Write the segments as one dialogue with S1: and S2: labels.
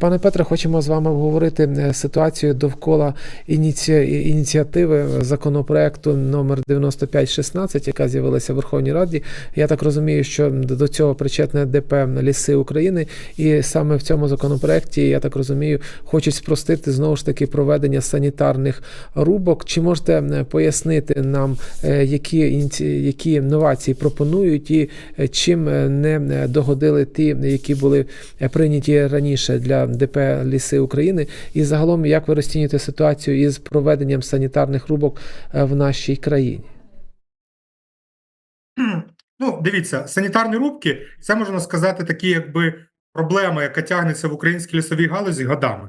S1: Пане Петре, хочемо з вами обговорити е, ситуацію довкола ініці... ініціативи законопроекту номер 9516, яка з'явилася в Верховній Раді. Я так розумію, що до цього причетне ДП Ліси України, і саме в цьому законопроекті, я так розумію, хочуть спростити знову ж таки проведення санітарних рубок. Чи можете е, пояснити нам, е, які які новації пропонують, і чим не догодили ті, які були прийняті раніше для ДП Ліси України, і загалом як ви розцінюєте ситуацію із проведенням санітарних рубок е, в нашій країні?
S2: Ну, дивіться, санітарні рубки це можна сказати такі, якби проблема, яка тягнеться в українській лісовій галузі годами,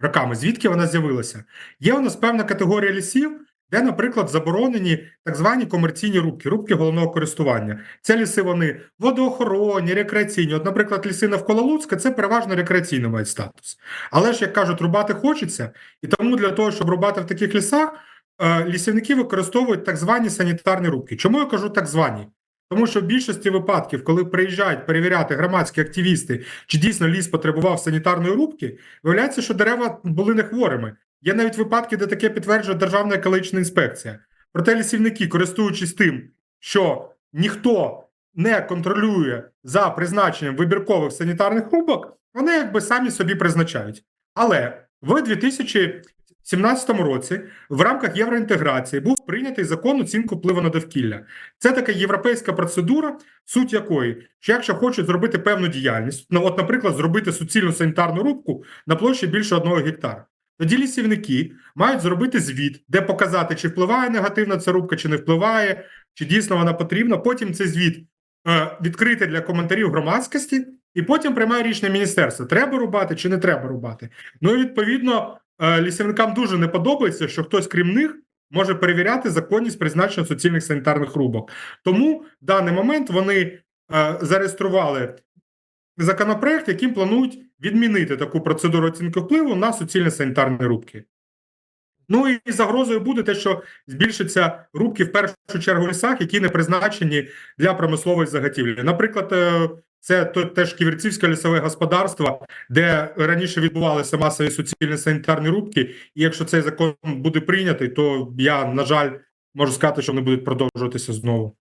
S2: роками. Звідки вона з'явилася? Є у нас певна категорія лісів, де, наприклад, заборонені так звані комерційні рубки, рубки головного користування. Це ліси вони водоохоронні, рекреаційні. От, наприклад, ліси навколо Луцька це переважно рекреаційно мають статус. Але ж, як кажуть, рубати хочеться, і тому для того, щоб рубати в таких лісах, е, лісівники використовують так звані санітарні рубки. Чому я кажу так звані? Тому що в більшості випадків, коли приїжджають перевіряти громадські активісти, чи дійсно ліс потребував санітарної рубки, виявляється, що дерева були не хворими. Є навіть випадки, де таке підтверджує Державна екологічна інспекція. Проте лісівники, користуючись тим, що ніхто не контролює за призначенням вибіркових санітарних рубок, вони якби самі собі призначають. Але в 2017 році в рамках євроінтеграції був прийнятий закон оцінку впливу на довкілля. Це така європейська процедура, суть якої, що якщо хочуть зробити певну діяльність, ну от, наприклад, зробити суцільну санітарну рубку на площі більше одного гектара. Тоді лісівники мають зробити звіт, де показати, чи впливає негативно ця рубка, чи не впливає, чи дійсно вона потрібна. Потім цей звіт е, відкрити для коментарів громадськості, і потім приймає рішення міністерства: треба рубати чи не треба рубати. Ну і відповідно е, лісівникам дуже не подобається, що хтось, крім них, може перевіряти законність призначення суцільних санітарних рубок. Тому в даний момент вони е, зареєстрували законопроект, яким планують відмінити таку процедуру оцінки впливу на суцільні санітарні рубки. Ну і загрозою буде те, що збільшаться рубки в першу чергу в лісах, які не призначені для промислової заготівлі. Наприклад, е, це теж ківерцівське лісове господарство, де раніше відбувалися масові суцільні санітарні рубки. І якщо цей закон буде прийнятий, то я, на жаль, можу сказати, що вони будуть продовжуватися знову.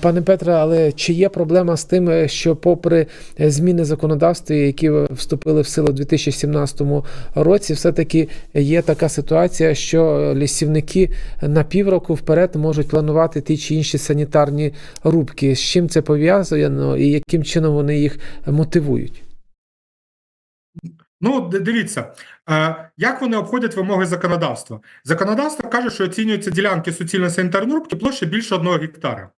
S1: Пане Петре, але чи є проблема з тим, е, що попри е, зміни законодавства, які вступили в силу у 2017 році, все-таки є така ситуація, що е, лісівники на півроку вперед можуть планувати ті чи інші санітарні рубки. З чим це пов'язано і яким чином вони їх мотивують?
S2: Ну, дивіться, як вони обходять вимоги законодавства. Законодавство каже, що оцінюються ділянки суцільної санітарної рубки площа більше одного гектара.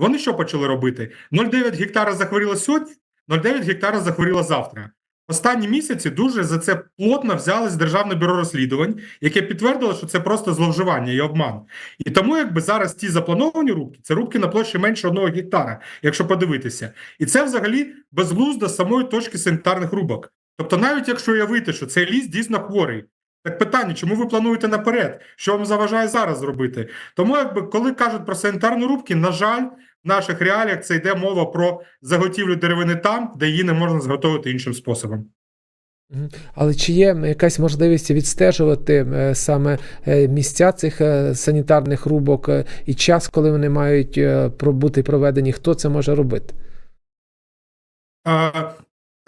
S2: Вони що почали робити? 0,9 гектара захворіло сьогодні, 0,9 гектара захворіло завтра. Останні місяці дуже за це плотно взялось Державне бюро розслідувань, яке підтвердило, що це просто зловживання і обман. І тому, якби зараз ті заплановані рубки, це рубки на площі менше одного гектара, якщо подивитися. І це взагалі безглуздо самої точки санітарних рубок. Тобто, навіть якщо уявити, що цей ліс дійсно хворий, так питання, чому ви плануєте наперед? Що вам заважає зараз зробити? Тому, якби коли кажуть про санітарні рубки, на жаль, в наших реаліях це йде мова про заготівлю деревини там, де її не можна зготовити іншим способом.
S1: Але чи є якась можливість відстежувати е, саме е, місця цих е, санітарних рубок і час, коли вони мають бути проведені? Хто це може робити?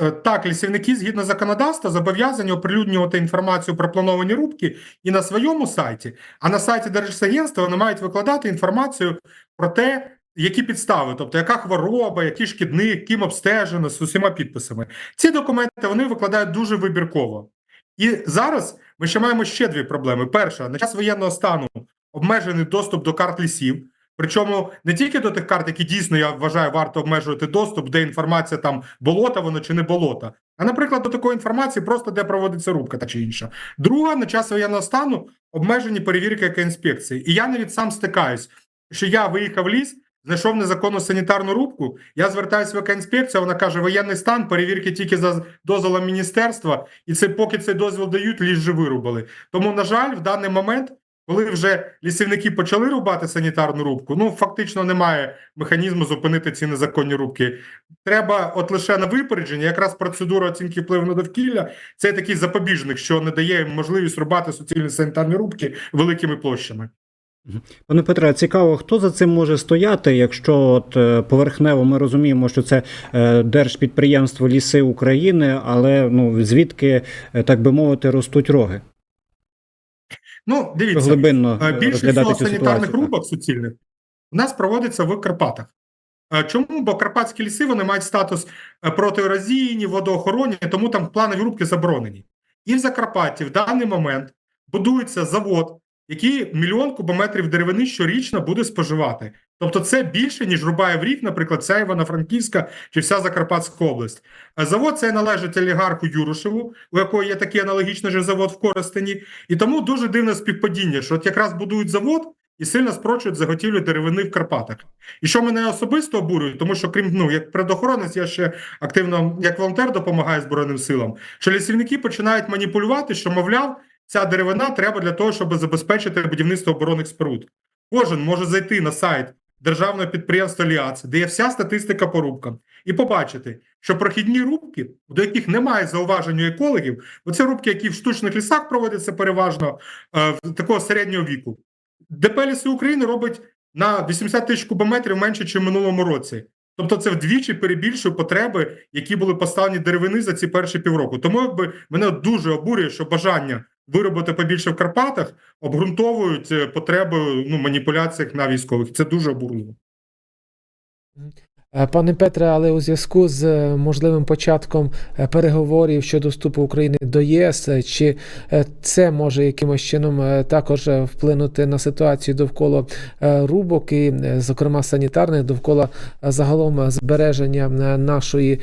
S2: Е, Так, лісівники згідно законодавства зобов'язані оприлюднювати інформацію про плановані рубки і на своєму сайті, а на сайті Держсагентства вони мають викладати інформацію про те, які підстави, тобто яка хвороба, який шкідник, ким обстежено з усіма підписами. Ці документи вони викладають дуже вибірково. І зараз ми ще маємо ще дві проблеми. Перша, на час воєнного стану обмежений доступ до карт лісів. Причому не тільки до тих карт, які дійсно я вважаю, варто обмежувати доступ, де інформація там болота воно чи не болота, а наприклад, до такої інформації, просто де проводиться рубка та чи інша. Друга на час воєнного стану обмежені перевірки екоінспекції. І я навіть сам стикаюсь, що я виїхав в ліс, знайшов незаконну санітарну рубку. Я звертаюся в екоінспекцію, вона каже: воєнний стан, перевірки тільки за дозволом міністерства, і це поки цей дозвіл дають, ліс же вирубали. Тому, на жаль, в даний момент Коли вже лісівники почали рубати санітарну рубку, ну фактично немає механізму зупинити ці незаконні рубки. Треба от лише на випередження, якраз процедура оцінки впливу на довкілля це такий запобіжник, що не дає можливість рубати суцільні санітарні рубки великими площами.
S3: Пане Петре, цікаво, хто за цим може стояти, якщо от е, поверхнево ми розуміємо, що це е, держпідприємство Ліси України, але ну звідки, е, так би мовити, ростуть роги?
S2: Ну, дивіться,
S3: Глибинно
S2: Більшість санітарних рубок суцільних у нас проводиться в Карпатах. Чому? Бо карпатські ліси вони мають статус протиерозійні, водоохоронні, тому там планові рубки заборонені. І в Закарпатті в даний момент будується завод, який мільйон кубометрів деревини щорічно буде споживати. Тобто це більше, ніж рубає в рік, наприклад, вся Івано-Франківська чи вся Закарпатська область. Е, Завод цей належить олігарху Юрушеву, у якого є такий аналогічний же завод в Коростені. І тому дуже дивне співпадіння, що от якраз будують завод і сильно спрочують заготівлю деревини в Карпатах. І що мене особисто обурює, тому що крім ну як предохоронець, я ще активно як волонтер допомагаю Збройним силам, що лісівники починають маніпулювати, що мовляв, ця деревина треба для того, щоб забезпечити будівництво оборонних споруд. Кожен може зайти на сайт державного підприємства Ліац, де є вся статистика по рубкам, і побачити, що прохідні рубки, до яких немає зауважень у екологів, бо це рубки, які в штучних лісах проводяться переважно е, в такого середнього віку. ДП «Ліси України робить на 80 тисяч кубометрів менше, ніж в минулому році. Тобто це вдвічі перебільшує потреби, які були поставлені деревини за ці перші півроку. Тому якби мене дуже обурює, що бажання виробити побільше в Карпатах обґрунтовують е, потреби ну, маніпуляціях на військових. Це дуже обурливо.
S1: Е, Пане Петре, але у зв'язку з е, можливим початком е, переговорів щодо вступу України до ЄС, чи це може якимось чином також вплинути на ситуацію довкола рубок, і, зокрема санітарних, довкола загалом збереження нашої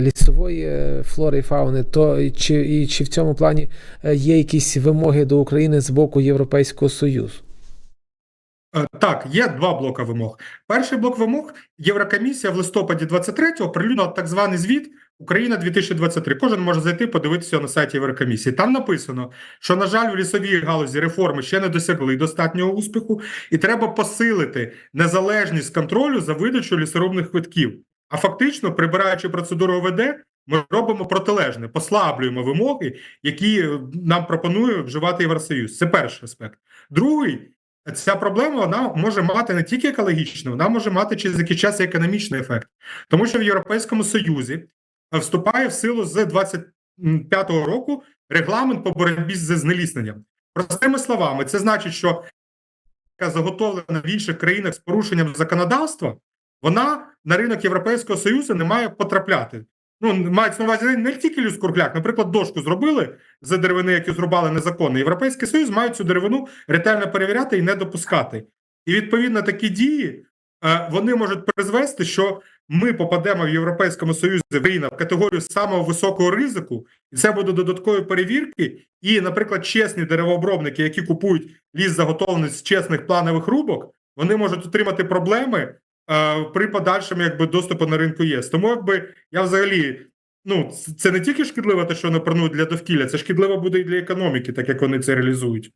S1: лісової флори і фауни, то чи, і чи в цьому плані є якісь вимоги до України з боку Європейського Союзу?
S2: Е, Так, є два блока вимог. Перший блок вимог Єврокомісія в листопаді 23-го прилюднила так званий звіт Україна 2023. Кожен може зайти подивитися на сайті Єврокомісії. Там написано, що на жаль, в лісовій галузі реформи ще не досягли достатнього успіху, і треба посилити незалежність контролю за видачу лісорубних квитків. А фактично, прибираючи процедуру ОВД, ми робимо протилежне, послаблюємо вимоги, які нам пропонує вживати Євросоюз. Це перший аспект. Другий Ця проблема вона може мати не тільки екологічний, вона може мати через якийсь час економічний ефект, тому що в Європейському Союзі е, вступає в силу з 25-го року регламент по боротьбі з знелісненням. Простими словами, це значить, що яка заготовлена в інших країнах з порушенням законодавства, вона на ринок Європейського Союзу не має потрапляти. Ну, мається на увазі не тільки люскуркляк, наприклад, дошку зробили з деревини, яку зрубали незаконно. Європейський Союз має цю деревину ретельно перевіряти і не допускати. І відповідно такі дії е, вони можуть призвести, що ми попадемо в Європейському Союзі в категорію самого високого ризику, і це будуть додаткові перевірки. І, наприклад, чесні деревообробники, які купують ліс заготовлений з чесних планових рубок, вони можуть отримати проблеми при подальшому якби доступу на ринку ЄС. Тому якби я взагалі. Ну, це- не тільки шкідливо, те, що вони пропонують для довкілля, це шкідливо буде і для економіки, так як вони це реалізують.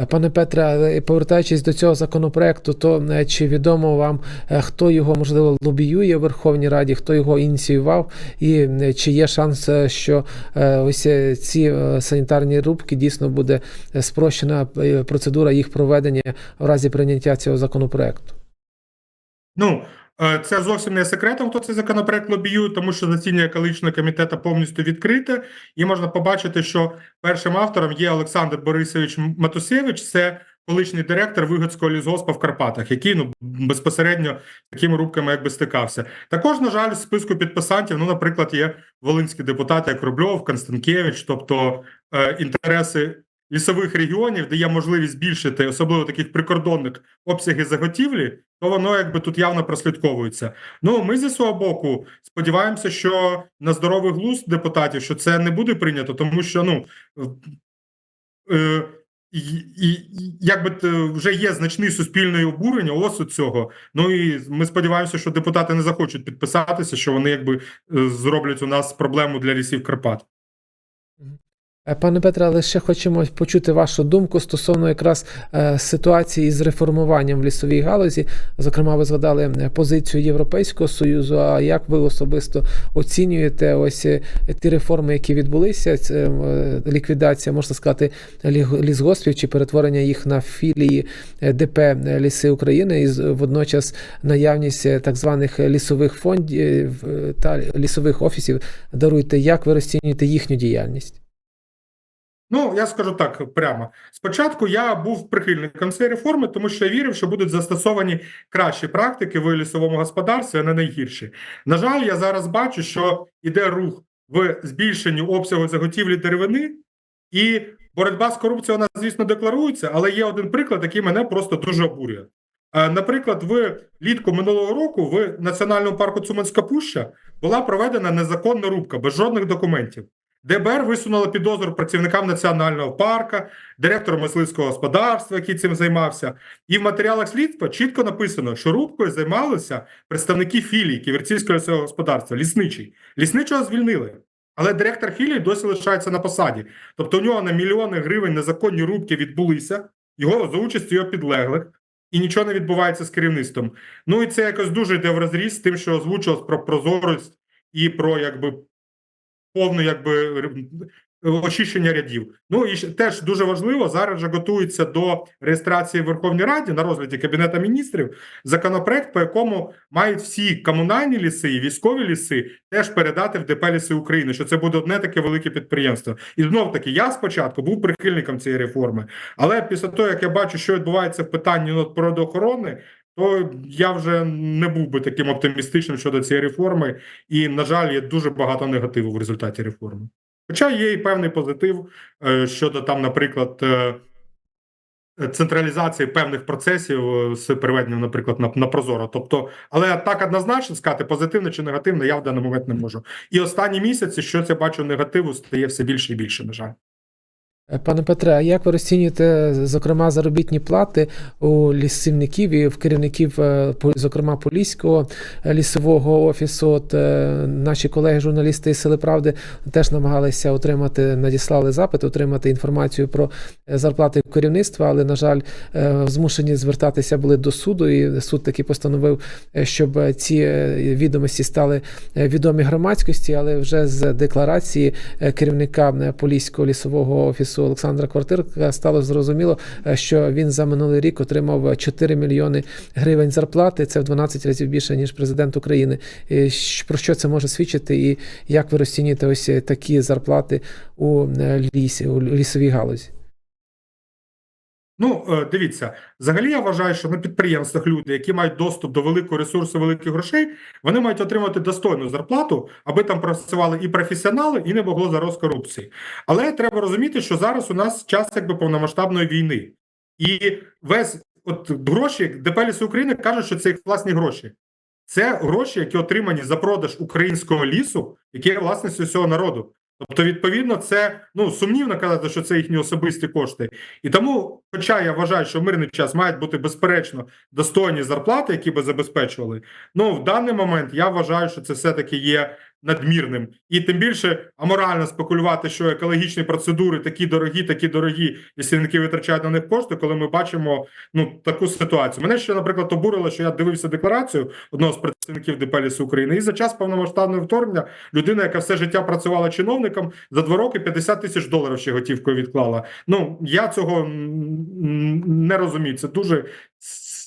S1: Е, Пане Петре, повертаючись до цього законопроекту, то е, чи відомо вам, е, хто його можливо лобіює в Верховній Раді, хто його ініціював, і чи є шанс, що ось ці санітарні рубки дійсно буде спрощена процедура їх проведення в разі прийняття цього законопроекту?
S2: Ну, це зовсім не секретом, хто цей законопроект лобіює, тому що засідання екологічного комітету повністю відкрите, і можна побачити, що першим автором є Олександр Борисович Матусевич, це колишній директор Вигодського лісгоспа в Карпатах, який ну безпосередньо такими рубками якби стикався. Також, на жаль, в списку підписантів, ну, наприклад, є волинські депутати, як Рубльов, Констанкевич, тобто е, інтереси. Лісових регіонів, де є можливість збільшити, особливо таких прикордонних обсяги заготівлі, то воно якби тут явно прослідковується. Ну ми зі свого боку сподіваємося, що на здоровий глузд депутатів, що це не буде прийнято, тому що ну е, і, і, і якби вже є значний суспільне обурення осуд цього. Ну і ми сподіваємося, що депутати не захочуть підписатися, що вони якби е, зроблять у нас проблему для лісів Карпат.
S1: Е, Пане Петре, але ще хочемо почути вашу думку стосовно якраз е, ситуації з реформуванням в лісовій галузі. Зокрема, ви згадали е, позицію Європейського союзу. А як ви особисто оцінюєте ось ті реформи, які відбулися? Ліквідація, можна сказати, лісгоспів чи перетворення їх на філії ДП Ліси України, і водночас наявність так званих лісових фондів та лісових офісів. Даруйте, як ви розцінюєте їхню діяльність?
S2: Ну, я скажу так прямо. Спочатку я був прихильником цієї реформи, тому що я вірив, що будуть застосовані кращі практики в лісовому господарстві, а не найгірші. На жаль, я зараз бачу, що йде рух в збільшенні обсягу заготівлі деревини, і боротьба з корупцією, вона, звісно, декларується, але є один приклад, який мене просто дуже обурює. Е, Наприклад, в літку минулого року в Національному парку Цуманська Пуща була проведена незаконна рубка без жодних документів. ДБР висунуло підозру працівникам національного парка, директору мисливського господарства, який цим займався. І в матеріалах слідства чітко написано, що рубкою займалися представники філії Ківерцівського лісового господарства, лісничий. Лісничого звільнили. Але директор філії досі лишається на посаді. Тобто у нього на мільйони гривень незаконні рубки відбулися, його за участю його підлеглих, і нічого не відбувається з керівництвом. Ну і це якось дуже йде в розріз з тим, що озвучувалось про прозорість і про якби повне якби очищення рядів. Ну і теж дуже важливо зараз же готується до реєстрації в Верховній Раді на розгляді Кабінету міністрів законопроект, по якому мають всі комунальні ліси і військові ліси теж передати в ДП ліси України. Що це буде одне таке велике підприємство. І знов таки я спочатку був прихильником цієї реформи, але після того як я бачу, що відбувається в питанні природоохорони. То я вже не був би таким оптимістичним щодо цієї реформи, і, на жаль, є дуже багато негативу в результаті реформи. Хоча є і певний позитив е, щодо там, наприклад, е, централізації певних процесів е, з переведенням, наприклад, на, на Прозоро. Тобто, але так однозначно сказати, позитивне чи негативне, я в даний момент не можу. І останні місяці, що я бачу негативу, стає все більше і більше, на жаль.
S1: Пане Петре, а як ви розцінюєте, зокрема, заробітні плати у лісівників і в керівників, е, зокрема, Поліського е, лісового офісу? От е, наші колеги-журналісти із Сили Правди теж намагалися отримати, надіслали запит, отримати інформацію про зарплати керівництва, але, на жаль, змушені звертатися були до суду, і суд таки постановив, щоб ці відомості стали відомі громадськості, але вже з декларації керівника Поліського лісового офісу Олександра Квартирка стало зрозуміло, е, що він за минулий рік отримав 4 мільйони гривень зарплати. Це в 12 разів більше ніж президент України. Про що це може свідчити, і як ви розцінюєте ось е, такі зарплати у е, лісі, у лісовій галузі?
S2: Ну, е, дивіться, взагалі я вважаю, що на підприємствах люди, які мають доступ до великого ресурсу, великих грошей, вони мають отримати достойну зарплату, аби там працювали і професіонали, і не могло зараз корупції. Але треба розуміти, що зараз у нас час якби повномасштабної війни, і весь от гроші ДП «Ліси України кажуть, що це їх власні гроші. Це гроші, які отримані за продаж українського лісу, який є власністю всього народу. Тобто, відповідно, це ну сумнівно казати, що це їхні особисті кошти. І тому, хоча я вважаю, що в мирний час мають бути безперечно достойні зарплати, які би забезпечували. Ну в даний момент я вважаю, що це все-таки є надмірним, і тим більше аморально спекулювати, що екологічні процедури такі дорогі, такі дорогі, і сільники витрачають на них кошти, коли ми бачимо ну таку ситуацію. Мене ще, наприклад, обурило, що я дивився декларацію одного з представників ДП «Ліси України, і за час повномасштабного вторгнення людина, яка все життя працювала чиновником, за два роки 50 тисяч доларів ще готівкою відклала. Ну я цього не розумію. Це дуже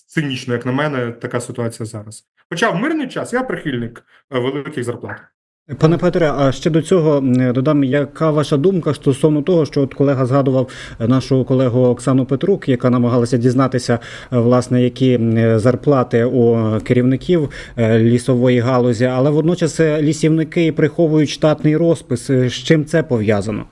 S2: цинічно, як на мене, така ситуація зараз. Хоча в мирний час я прихильник е, великих зарплат.
S3: Пане Петре, а ще до цього додам, яка ваша думка стосовно того, що от колега згадував е, нашу колегу Оксану Петрук, яка намагалася дізнатися, е, власне, які зарплати у керівників е, лісової галузі, але водночас е, лісівники приховують штатний розпис. Е, З чим це пов'язано?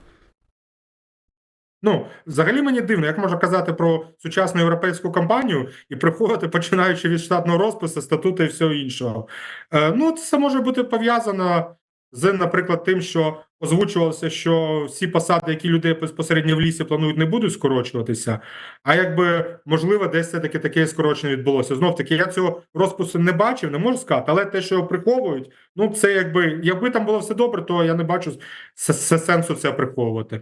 S2: Ну, взагалі мені дивно, як можна казати про сучасну європейську компанію і приходити, починаючи від штатного розпису, статуту і всього іншого. Е, ну, це може бути пов'язано з, наприклад, тим, що озвучувалося, що всі посади, які людей безпосередньо в лісі планують, не будуть скорочуватися. А якби можливо, десь все таки таке скорочення відбулося. Знов таки, я цього розпису не бачив, не можу сказати, але те, що його приховують, ну це якби якби там було все добре, то я не бачу сенсу це приховувати.